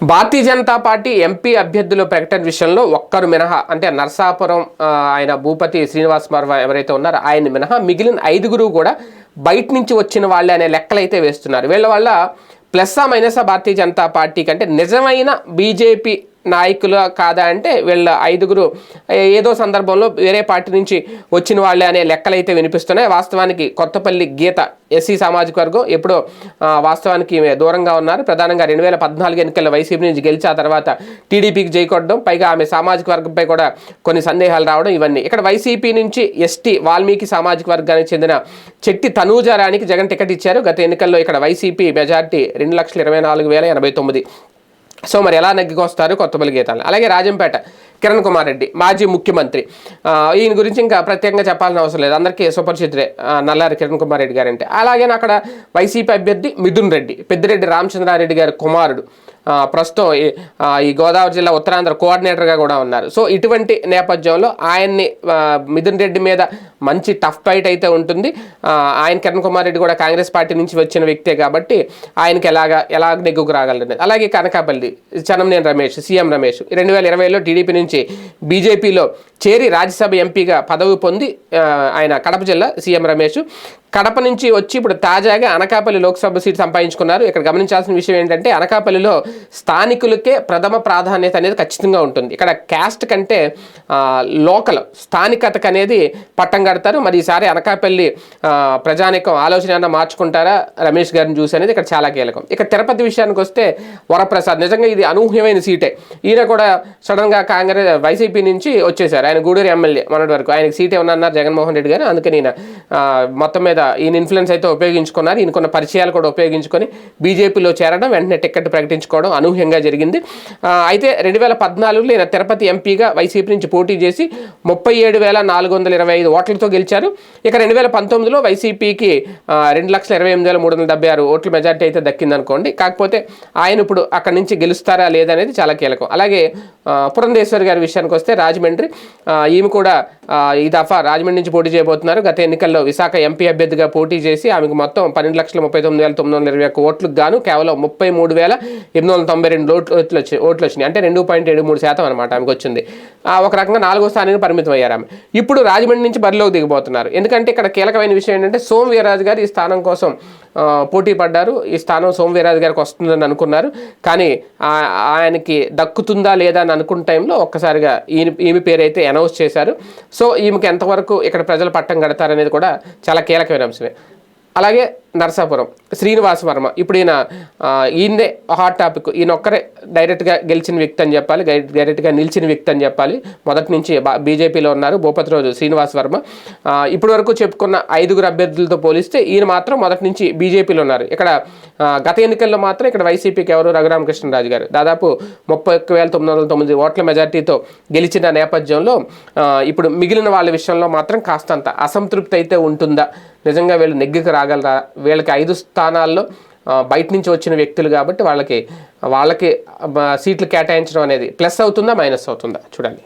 భారతీయ Janata party MP అభ్యర్థుల ప్రకటన విషయంలో ఒక్కరు మినహా అంటే నర్సాపురం ఆయన భూపతి శ్రీనివాస్ మర్వ ఎవరైతే ఉన్నారో ఆయన మినహా. మిగిలిన ఐదుగురు కూడా బయట నుంచి వచ్చిన వాళ్ళే అనే లెక్కలు అయితే వేస్తున్నారు. వీళ్ళ వల్ల plus minus Bharatiya Janata party కంటే నిజమైన బీజేపీ నాయకులు కాదా అంటే వీళ్ళ ఐదుగురు ఏదో సందర్భంలో వేరే పార్టీ నుంచి వచ్చిన వాళ్ళే అనే లెక్కలు అయితే వినిపిస్తున్నాయి. వాస్తవానికి కొత్తపల్లి గీత ఎస్సీ సామాజిక వర్గం ఎప్పుడో వాస్తవానికి దూరంగా ఉన్నారు. ప్రధానంగా రెండు వేల పద్నాలుగు ఎన్నికల్లో వైసీపీ నుంచి గెలిచి ఆ తర్వాత టీడీపీకి జైకొట్టడం పైగా ఆమె సామాజిక వర్గంపై కూడా కొన్ని సందేహాలు రావడం ఇవన్నీ. ఇక్కడ వైసీపీ నుంచి ఎస్టీ వాల్మీకి సామాజిక వర్గానికి చెందిన చెట్టి తనూజారానికి జగన్ టికెట్ ఇచ్చారు. గత ఎన్నికల్లో ఇక్కడ వైసీపీ మెజార్టీ రెండు లక్షల ఇరవై నాలుగు వేల ఎనభై తొమ్మిది. సో మరి ఎలా నెగ్గుకొస్తారు కొత్తపల్లి గీతాలు అలాగే రాజంపేట కిరణ్ కుమార్ రెడ్డి మాజీ ముఖ్యమంత్రి. ఈయన గురించి ఇంకా ప్రత్యేకంగా చెప్పాల్సిన అవసరం లేదు. అందరికీ సుపరిచితులే నల్లారి కిరణ్ కుమార్ రెడ్డి గారు అంటే అలాగే అక్కడ వైసీపీ అభ్యర్థి మిథున్ రెడ్డి పెద్దిరెడ్డి రామచంద్రారెడ్డి గారి కుమారుడు. ప్రస్తుతం ఈ- ఈ గోదావరి జిల్లా ఉత్తరాంధ్ర కోఆర్డినేటర్గా కూడా ఉన్నారు. సో ఇటువంటి నేపథ్యంలో ఆయన్ని మిథున్ రెడ్డి మీద మంచి టఫ్ ఫైట్ అయితే ఉంటుంది. ఆయన కిరణ్ కుమార్ రెడ్డి కూడా కాంగ్రెస్ పార్టీ నుంచి వచ్చిన వ్యక్తే కాబట్టి ఆయనకి ఎలాగా ఎలా నెగ్గుకు రాగలరు అలాగే కనకాపల్లి చనంనేని రమేష్ సీఎం రమేష్. రెండు వేల ఇరవైలో టీడీపీ నుంచి బీజేపీలో చేరి రాజ్యసభ ఎంపీగా పదవి పొంది ఆయన కడప జిల్లా సీఎం రమేష్. కడప నుంచి వచ్చి ఇప్పుడు తాజాగా అనకాపల్లి లోక్సభ సీట్ సంపాదించుకున్నారు. ఇక్కడ గమనించాల్సిన విషయం ఏంటంటే అనకాపల్లిలో స్థానికులకే ప్రథమ ప్రాధాన్యత అనేది ఖచ్చితంగా ఉంటుంది. ఇక్కడ క్యాస్ట్ కంటే లోకల్ స్థానికతకు అనేది పట్టంగా కడతారు. మరి ఈసారి అనకాపల్లి ప్రజానికం ఆలోచన ఏమన్నా మార్చుకుంటారా? రమేష్ గారిని చూసి అనేది ఇక్కడ చాలా కీలకం. ఇక తిరుపతి విషయానికి వస్తే వరప్రసాద్ నిజంగా ఇది అనూహ్యమైన సీటే. ఈయన కూడా సడన్గా కాంగ్రెస్ వైసీపీ నుంచి వచ్చేసారు. ఆయన గూడూరు ఎమ్మెల్యే మొన్నటి వరకు. ఆయనకి సీట్ ఏమన్నా అన్నారు జగన్మోహన్ రెడ్డి గారు. అందుకని ఈయన మొత్తం మీద ఈయన ఇన్ఫ్లుయెన్స్ అయితే ఉపయోగించుకున్నారు. ఈయనకున్న పరిచయాలు కూడా ఉపయోగించుకొని బీజేపీలో చేరడం వెంటనే టికెట్ ప్రకటించుకోవడం అనూహ్యంగా జరిగింది. అయితే రెండు వేల పద్నాలుగులో ఈయన తిరుపతి ఎంపీగా వైసీపీ నుంచి పోటీ చేసి ముప్పై ఏడు వేల నాలుగు వందల ఇరవై ఐదు ఓట్లతో గెలిచారు. ఇక రెండు వేల పంతొమ్మిదిలో వైసీపీకి రెండు లక్షల ఇరవై ఎనిమిది వేల మూడు వందల డెబ్బై ఆరు ఓట్ల మెజార్టీ అయితే దక్కిందనుకోండి. కాకపోతే ఆయన ఇప్పుడు అక్కడి నుంచి గెలుస్తారా లేదనేది చాలా కీలకం. అలాగే ఆ, పురంధేశ్వరి గారి విషయానికి వస్తే రాజమండ్రి ఈమె కూడా ఈ దఫా రాజమండ్రి నుంచి పోటీ చేయబోతున్నారు. గత ఎన్నికల్లో విశాఖ ఎంపీ అభ్యర్థిగా పోటీ చేసి ఆమెకు మొత్తం పన్నెండు లక్షల ముప్పై తొమ్మిది వేల తొమ్మిది వందల ఇరవై ఒక్క ఓట్లకు గాను కేవలం ముప్పై మూడు వేల ఎనిమిది వందల తొంభై రెండు ఓట్లు ఓట్లు వచ్చి ఓట్లు వచ్చినాయి. అంటే రెండు పాయింట్ ఏడు మూడు శాతం అనమాట ఆమెకు వచ్చింది. ఆ, ఒక రకంగా నాలుగో స్థానానికి పరిమితం అయ్యారు ఆమె. ఇప్పుడు రాజమండ్రి నుంచి బరిలో బరిలోకి దిగబోతున్నారు. ఎందుకంటే ఇక్కడ కీలకమైన విషయం ఏంటంటే సోమ్ వీర్రాజు గారు ఈ స్థానం కోసం పోటీ పడ్డారు. ఈ స్థానం సోమ్ వీర్రాజు గారికి వస్తుందని అనుకున్నారు. కానీ ఆ- ఆయనకి దక్కుతుందా లేదా అని అనుకున్న టైంలో ఒక్కసారిగా ఈయన ఈమె పేరు అయితే అనౌన్స్ చేశారు. సో ఈమెకి ఎంతవరకు ఇక్కడ ప్రజలు పట్టం కడతారనేది కూడా చాలా కీలకమైన అంశమే. అలాగే నరసాపురం శ్రీనివాస్ వర్మ. ఇప్పుడు ఈయన ఆ, ఈయనదే హాట్ టాపిక్ ఈయన ఒక్కరే డైరెక్ట్గా గెలిచిన వ్యక్తి అని చెప్పాలి డైరెక్ట్గా నిలిచిన వ్యక్తి అని చెప్పాలి. మొదటి నుంచి బీజేపీలో ఉన్నారు భూపతి రోజు శ్రీనివాస్ వర్మ. ఇప్పటి వరకు చెప్పుకున్న ఐదుగురు అభ్యర్థులతో పోలిస్తే ఈయన మాత్రం మొదటి నుంచి బీజేపీలో ఉన్నారు. ఇక్కడ గత ఎన్నికల్లో మాత్రం ఇక్కడ వైసీపీకి ఎవరు? రఘురామకృష్ణరాజు గారు. దాదాపు ముప్పై ఒక్క వేల తొమ్మిది వందల తొమ్మిది ఓట్ల మెజార్టీతో గెలిచిన నేపథ్యంలో ఇప్పుడు మిగిలిన వాళ్ళ విషయంలో మాత్రం కాస్తంత అసంతృప్తి అయితే ఉంటుందా? నిజంగా వీళ్ళు నెగ్గికి రాగలరా వీళ్ళకి ఐదు స్థానాల్లో బయట నుంచి వచ్చిన వ్యక్తులు కాబట్టి వాళ్ళకి వాళ్ళకి సీట్లు కేటాయించడం అనేది ప్లస్ అవుతుందా మైనస్ అవుతుందా? చూడండి.